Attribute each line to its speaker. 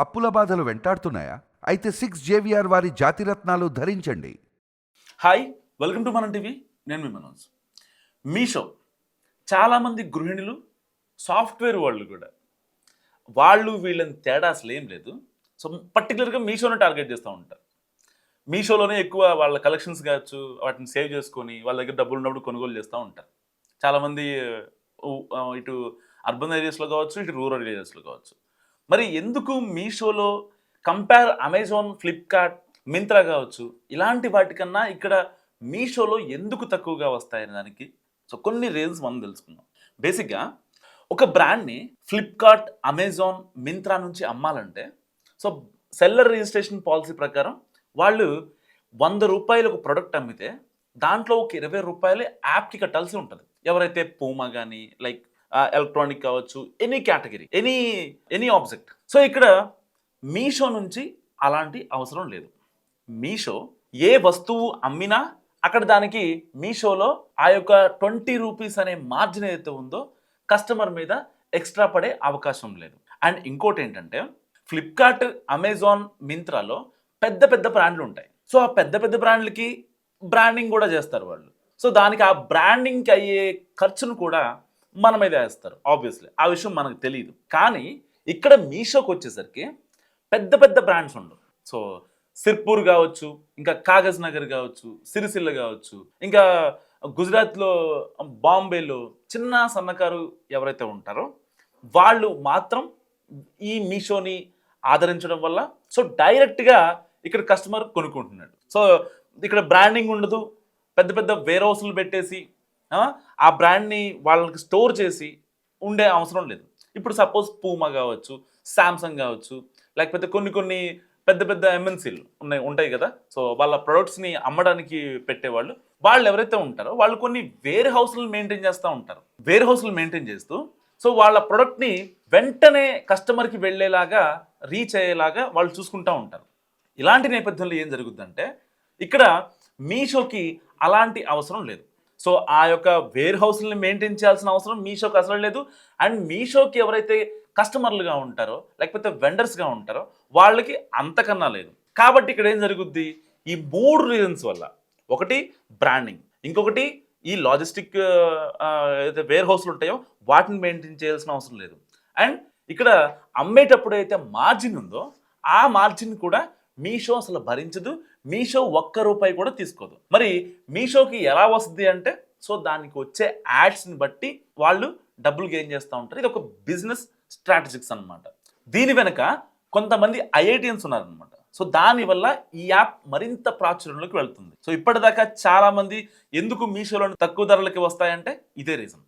Speaker 1: అప్పుల బాధలు వెంటాడుతున్నాయా? అయితే సిక్స్ జేవిఆర్ వారి జాతిరత్నాలు ధరించండి.
Speaker 2: Hi welcome to Manam TV. నేను మీ మనోజ్. మీషో. చాలామంది గృహిణులు సాఫ్ట్వేర్ వాళ్ళు కూడా. వాళ్ళు వీళ్ళని తేడా అసలు ఏం లేదు. సో పర్టికులర్గా మీషోనే టార్గెట్ చేస్తూ ఉంటారు. మీషోలోనే ఎక్కువ వాళ్ళ కలెక్షన్స్ కావచ్చు వాటిని సేవ్ చేసుకొని వాళ్ళ దగ్గర డబ్బులు ఉన్నప్పుడు కొనుగోలు చేస్తూ ఉంటారు. చాలామంది ఇటు అర్బన్ ఏరియాస్లో కావచ్చు ఇటు రూరల్ ఏరియాస్లో కావచ్చు. మరి ఎందుకు మీషోలో కంపేర్ అమెజాన్ ఫ్లిప్కార్ట్ మింత్రా కావచ్చు ఇలాంటి వాటికన్నా ఇక్కడ మీషోలో ఎందుకు తక్కువగా వస్తాయనే దానికి? సో కొన్ని రీజన్స్ మనం తెలుసుకుందాం. బేసిక్గా ఒక బ్రాండ్ని ఫ్లిప్కార్ట్ అమెజాన్ మింత్రా నుంచి అమ్మాలంటే సో సెల్లర్ రిజిస్ట్రేషన్ పాలసీ ప్రకారం వాళ్ళు వంద రూపాయలు ఒక ప్రొడక్ట్ అమ్మితే దాంట్లో ఒక ఇరవై రూపాయలు యాప్కి కట్టాల్సి ఉంటుంది. ఎవరైతే పూమా కానీ లైక్ ఎలక్ట్రానిక్ కావచ్చు any category any any object so ఇక్కడ మీషో నుంచి అలాంటి అవసరం లేదు. మీషో ఏ వస్తువు అమ్మినా అక్కడ దానికి మీషోలో ఆ యొక్క ట్వంటీ రూపీస్ అనే మార్జిన్ ఏదైతే ఉందో కస్టమర్ మీద ఎక్స్ట్రా పడే అవకాశం లేదు. అండ్ ఇంకోటి ఏంటంటే ఫ్లిప్కార్ట్ అమెజాన్ మింత్రాలో పెద్ద పెద్ద బ్రాండ్లు ఉంటాయి. సో ఆ పెద్ద పెద్ద బ్రాండ్లకి బ్రాండింగ్ కూడా చేస్తారు వాళ్ళు. సో దానికి ఆ బ్రాండింగ్కి అయ్యే ఖర్చును కూడా మన మీద వేస్తారు ఆబ్వియస్లీ ఆ విషయం మనకు తెలియదు కానీ ఇక్కడ మీషోకి వచ్చేసరికి పెద్ద పెద్ద బ్రాండ్స్ ఉండవు. సో సిర్పూర్ కావచ్చు ఇంకా కాగజ్ నగర్ కావచ్చు సిరిసిల్ల కావచ్చు ఇంకా గుజరాత్లో బాంబేలో చిన్న సన్నకారు ఎవరైతే ఉంటారో వాళ్ళు మాత్రం ఈ మీషోని ఆదరించడం వల్ల సో డైరెక్ట్గా ఇక్కడ కస్టమర్ కొనుక్కుంటున్నాడు. సో ఇక్కడ బ్రాండింగ్ ఉండదు పెద్ద పెద్ద వేర్ హౌస్లు పెట్టేసి ఆ, బ్రాండ్ని వాళ్ళకి స్టోర్ చేసి ఉండే అవసరం లేదు. ఇప్పుడు సపోజ్ పూమా కావచ్చు శాంసంగ్ కావచ్చు లేకపోతే కొన్ని కొన్ని పెద్ద పెద్ద ఎంఎన్సీలు ఉన్నాయి ఉంటాయి కదా. సో వాళ్ళ ప్రొడక్ట్స్ని అమ్మడానికి పెట్టేవాళ్ళు. వాళ్ళు ఎవరైతే ఉంటారో వాళ్ళు కొన్ని వేర్ హౌస్లు మెయింటైన్ చేస్తూ ఉంటారు. వేర్ హౌస్లు మెయింటైన్ చేస్తూ సో వాళ్ళ ప్రొడక్ట్ని వెంటనే కస్టమర్కి వెళ్ళేలాగా రీచ్ అయ్యేలాగా వాళ్ళు చూసుకుంటూ ఉంటారు. ఇలాంటి నేపథ్యంలో ఏం జరుగుద్దంటే ఇక్కడ మీషోకి అలాంటి అవసరం లేదు. సో ఆ యొక్క వేర్ హౌస్ని మెయింటైన్ చేయాల్సిన అవసరం మీషోకి అసలు లేదు. అండ్ మీషోకి ఎవరైతే కస్టమర్లుగా ఉంటారో లేకపోతే వెండర్స్గా ఉంటారో వాళ్ళకి అంతకన్నా లేదు. కాబట్టి ఇక్కడ ఏం జరుగుద్ది? ఈ మూడు రీజన్స్ వల్ల. ఒకటి బ్రాండింగ్ ఇంకొకటి ఈ లాజిస్టిక్ ఏదైతే వేర్ హౌస్లు ఉంటాయో వాటిని మెయింటైన్ చేయాల్సిన అవసరం లేదు. అండ్ ఇక్కడ అమ్మేటప్పుడు అయితే మార్జిన్ ఉందో ఆ మార్జిన్ కూడా మీషో అసలు భరించదు మీషో ఒక్క రూపాయి కూడా తీసుకోదు. మరి మీషోకి ఎలా వస్తుంది అంటే సో దానికి వచ్చే యాడ్స్ని బట్టి వాళ్ళు డబ్బులు గెయిన్ చేస్తూ ఉంటారు. ఇది ఒక బిజినెస్ స్ట్రాటజిక్స్ అన్నమాట. దీని వెనక కొంతమంది ఐఐటియన్స్ ఉన్నారనమాట సో దానివల్ల ఈ యాప్ మరింత ప్రాచుర్యంలోకి వెళ్తుంది. సో ఇప్పటిదాకా చాలామంది ఎందుకు మీషోలో తక్కువ ధరలకి వస్తాయంటే ఇదే రీజన్